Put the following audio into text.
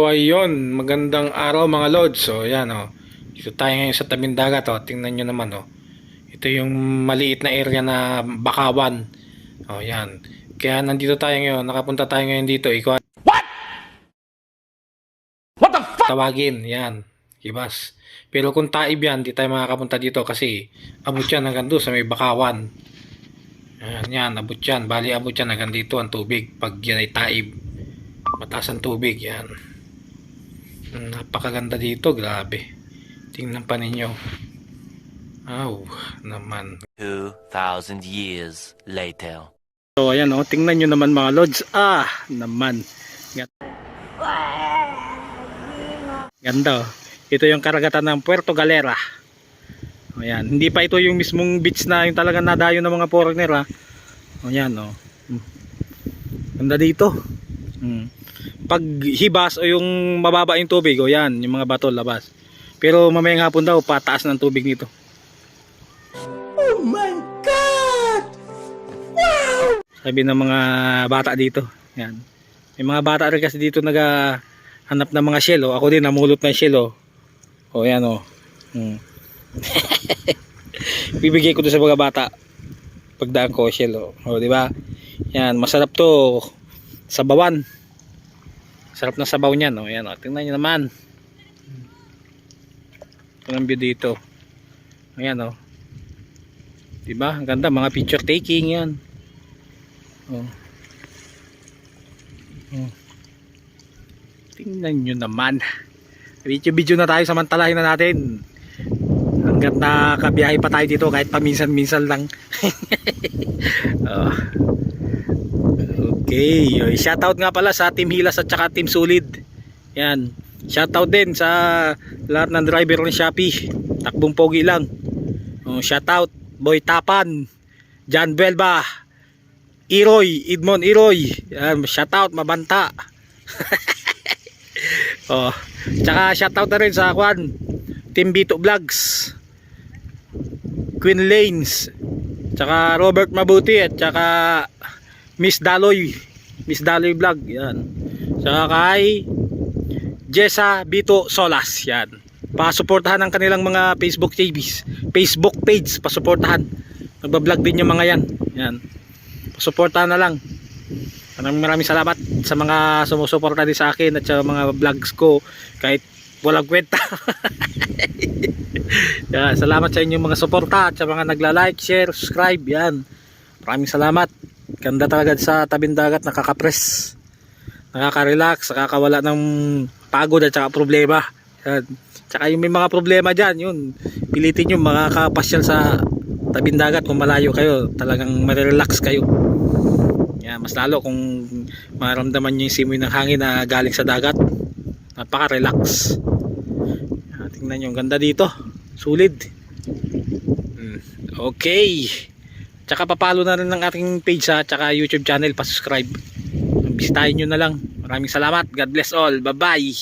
So ayun, magandang araw mga lods. So yan oh. Dito tayo ngayon sa tabing dagat oh. Tingnan nyo naman oh. Ito yung maliit na area na Bakawan. Oh yan. Kaya nandito tayo ngayon. Nakapunta tayo ngayon dito. Ikaw What? What the fuck? tawagin. Yan. Ibas. Pero kung taib yan, di tayo makakapunta dito kasi abot yan hanggang doon sa may Bakawan. Yan, yan, abot yan. Bali, abot yan hanggang dito ang tubig. Pag yan ay taib. Mataas ang tubig, yan. Napakaganda dito, grabe. Tingnan pa ninyo. Aw, naman. 2,000 years later. So, ayan oh, tingnan nyo naman mga lods. Ah, naman. Gan- Ganda oh. Ito yung karagatan ng Puerto Galera. Ayan, hindi pa ito yung mismong beach na yung talagang nadayo ng mga foreigner ha. Ayan oh. Hmm. Ganda dito. Hmm. Pag hibas o yung mababa yung tubig, o yan, yung mga bato labas. Pero mamayang hapon daw, pataas ng tubig nito. sabi ng mga bata dito yan may mga bata rin kasi dito naga hanap ng mga shell oh. ako din namulot ng shell oh. oh yan oh hmm. bibigay ko to sa mga bata pagdaan ko shell oh. oh di ba yan masarap to sabawan sarap na sabaw niyan oh yan oh tingnan niyo naman ito view dito ayan oh di ba ang ganda mga picture taking yan Oh. Oh. Tingnan nyo naman. Video-video na tayo samantalahin na natin. Hanggat nakabiyahe pa tayo dito kahit paminsan-minsan lang. oh. Okay. Shoutout nga pala sa Team Hilas at saka Team Sulid. Yan. Shoutout din sa lahat ng driver ng Shopee. Takbong pogi lang. Oh, shoutout Boy Tapan. John Belba. Iroy, Edmond Iroy. Yan, shoutout, mabanta. oh, tsaka shoutout na rin sa Kwan, Team Bito Vlogs. Queen Lanes. Tsaka Robert Mabuti at tsaka Miss Daloy. Miss Daloy Vlog. Yan. Tsaka kay Jessa Bito Solas. Yan. Pasuportahan ang kanilang mga Facebook pages. Facebook page. Pasuportahan. Nagbablog din yung mga yan. Yan suportahan na lang maraming maraming salamat sa mga sumusuporta din sa akin at sa mga vlogs ko kahit walang kwenta yeah, salamat sa inyong mga suporta at sa mga nagla-like, share, subscribe yan maraming salamat ganda talaga sa tabing dagat nakaka-press. Nakaka-relax nakakawala ng pagod at saka problema. Yan. tsaka yung may mga problema dyan yun. Pilitin nyo makakapasyal sa tabing dagat kung malayo kayo talagang marirelax kayo. Yan, mas lalo kung maramdaman nyo yung simoy ng hangin na galing sa dagat. Napaka relax yan, tingnan nyo ang ganda dito. Sulit Hmm, okay tsaka papalo na rin ng ating page ha? Tsaka youtube channel pa-subscribe. Bisitahin nyo na lang. Maraming salamat. God bless all. Bye bye